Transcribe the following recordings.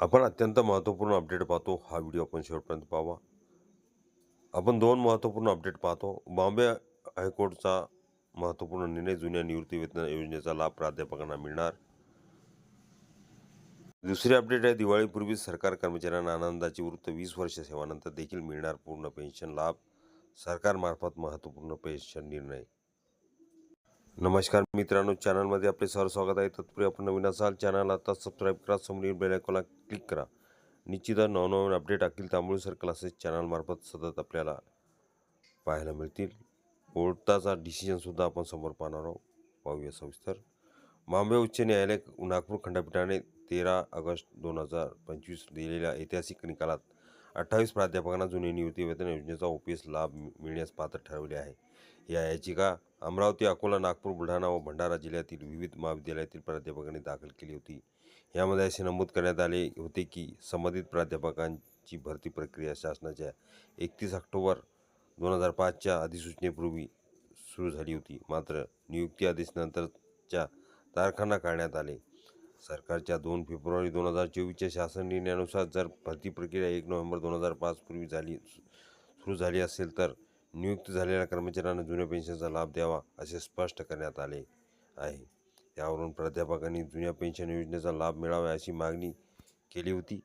आपण अत्यंत महत्त्वपूर्ण अपडेट पाहतो. हा व्हिडिओ आपण शेवटपर्यंत पाहावा. आपण दोन महत्त्वपूर्ण अपडेट पाहतो. बॉम्बे हायकोर्टचा महत्त्वपूर्ण निर्णय जुन्या निवृत्तीवेतन योजनेचा लाभ प्राध्यापकांना मिळणार. दुसरी अपडेट आहे दिवाळीपूर्वी सरकार कर्मचाऱ्यांना आनंदाची वृत्त वीस वर्ष सेवानंतर देखील मिळणार पूर्ण पेन्शन लाभ. सरकारमार्फत महत्त्वपूर्ण पेन्शन निर्णय. नमस्कार मित्रांनो चॅनलमध्ये आपले सर स्वागत आहे. तत्पूर्वी आपण नवीन असाल चॅनल आता सबस्क्राईब करा समोरील बेल आयकॉनला क्लिक करा. निश्चितच नवनवीन update Akhil Tambul sir classes चॅनलमार्फत सतत आपल्याला पाहायला मिळतील. कोर्टाचा डिसिजनसुद्धा आपण समोर पाहणार आहोत. पाहूया सविस्तर. बॉम्बे उच्च न्यायालय नागपूर खंडपीठाने तेरा ऑगस्ट दोन हजार पंचवीस दिलेल्या ऐतिहासिक निकालात अठ्ठावीस प्राध्यापकांना जुनी निवृत्तीवेतन योजनेचा ओ लाभ मिळण्यास पात्र ठरवले आहे. या याचिका अमरावती अकोला नागपूर बुलढाणा व भंडारा जिल्ह्यातील विविध महाविद्यालयातील प्राध्यापकांनी दाखल केली होती. यामध्ये असे नमूद करण्यात आले होते की संबंधित प्राध्यापकांची भरती प्रक्रिया शासनाच्या एकतीस ऑक्टोबर दोन हजार पाचच्या अधिसूचनेपूर्वी सुरू झाली होती. मात्र नियुक्ती आदेशनंतरच्या तारखांना काढण्यात आले. सरकारच्या दोन फेब्रुवारी दोन हजार चोवीसच्या शासन निर्णयानुसार जर भरती प्रक्रिया एक नोव्हेंबर दोन हजार पाच पूर्वी झाली सुरू झाली असेल तर नियुक्त झालेल्या कर्मचाऱ्यांना जुन्या पेन्शनचा लाभ द्यावा असे स्पष्ट करण्यात आले आहे. यावरून प्राध्यापकांनी जुन्या पेन्शन योजनेचा लाभ मिळावा अशी मागणी केली होती.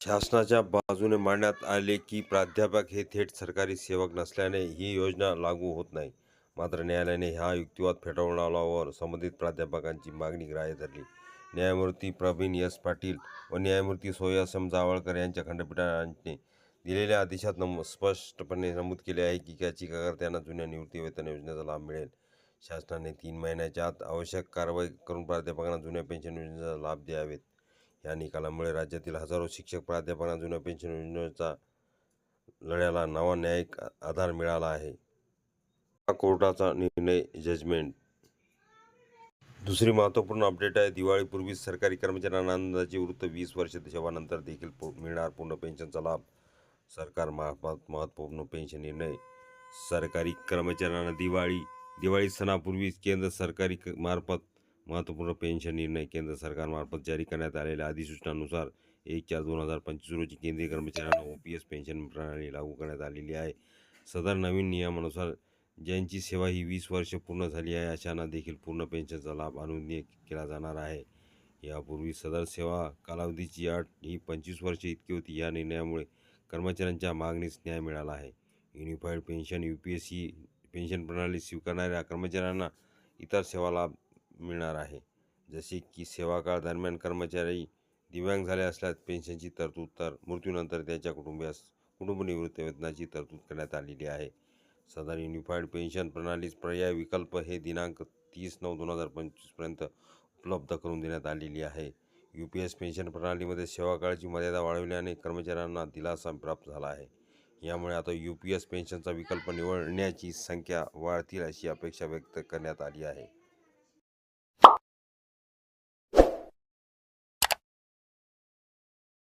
शासनाच्या बाजूने मांडण्यात आले की प्राध्यापक हे थेट सरकारी सेवक नसल्याने ही योजना लागू होत नाही. मात्र न्यायालयाने हा युक्तिवाद फेटाळून फेटाळल्यावर संबंधित प्राध्यापकांची मागणी ग्राह्य धरली. न्यायमूर्ती प्रवीण एस. पाटील व न्यायमूर्ती सोयासम जावळकर यांच्या खंडपीठाने दिलेल्या आदेशात नम स्पष्टपणे नमूद केले आहे की याचिकाकर्त्यांना जुन्या निवृत्तीवेतन योजनेचा लाभ मिळेल. शासनाने तीन महिन्याच्या आत आवश्यक कारवाई करून प्राध्यापकांना जुन्या पेन्शन योजनेचा लाभ द्यावेत. या निकालामुळे राज्यातील हजारो शिक्षक प्राध्यापकांना जुन्या पेन्शन योजनेचा लढ्याला नवा न्यायिक आधार मिळाला आहे. कोर्टाचा निर्णय जजमेंट दुसरी महत्त्वपूर्ण अपडेट आहे. दिवाळीपूर्वी सरकारी कर्मचाऱ्यांना आनंदाची वृत्त. वीस वर्ष सेवानंतर देखील मिळणार पूर्ण पेन्शनचा लाभ. सरकार मार्फत महत्त्वपूर्ण पेन्शन निर्णय. सरकारी कर्मचाऱ्यांना दिवाळी दिवाळी सणापूर्वी केंद्र सरकारी मार्फत महत्त्वपूर्ण पेन्शन निर्णय केंद्र सरकारमार्फत जारी करण्यात आलेल्या अधिसूचनानुसार एक चार दोन हजार पंचवीस रोजी केंद्रीय कर्मचाऱ्यांना ओ पी एस पेन्शन प्रणाली लागू करण्यात आलेली आहे. सदर नवीन नियमानुसार ज्यांची सेवा ही वीस वर्ष पूर्ण झाली आहे अशांना देखील पूर्ण पेन्शनचा लाभ अनुज्ञेय केला जाणार आहे. यापूर्वी सदर सेवा कालावधीची अट ही पंचवीस वर्षे इतकी होती या निर्णयामुळे कर्मचाऱ्यांच्या मागणीस न्याय मिळाला आहे. Unified pension U P S C pension प्रणाली स्वीकारणाऱ्या कर्मचाऱ्यांना इतर सेवा लाभ मिळणार आहे. जसे की सेवाकाळ दरम्यान कर्मचारी दिव्यांग झाले असल्यास पेन्शनची तरतूद तर मृत्यूनंतर त्याच्या कुटुंबियास कुटुंबनिवृत्त वेतनाची तरतूद करण्यात आलेली आहे. सदर युनिफाईड पेन्शन प्रणालीस पर्याय विकल्प हे दिनांक तीस नऊ दोन हजार पंचवीसपर्यंत उपलब्ध करून देण्यात आलेली आहे. यू पी एस पेन्शन प्रणालीमध्ये सेवाकाळाची मर्यादा वाढविल्याने कर्मचाऱ्यांना दिलासा प्राप्त झाला आहे. यामुळे आता यू पी एस पेन्शनचा विकल्प निवडण्याची संख्या वाढतील अशी अपेक्षा व्यक्त करण्यात आली आहे.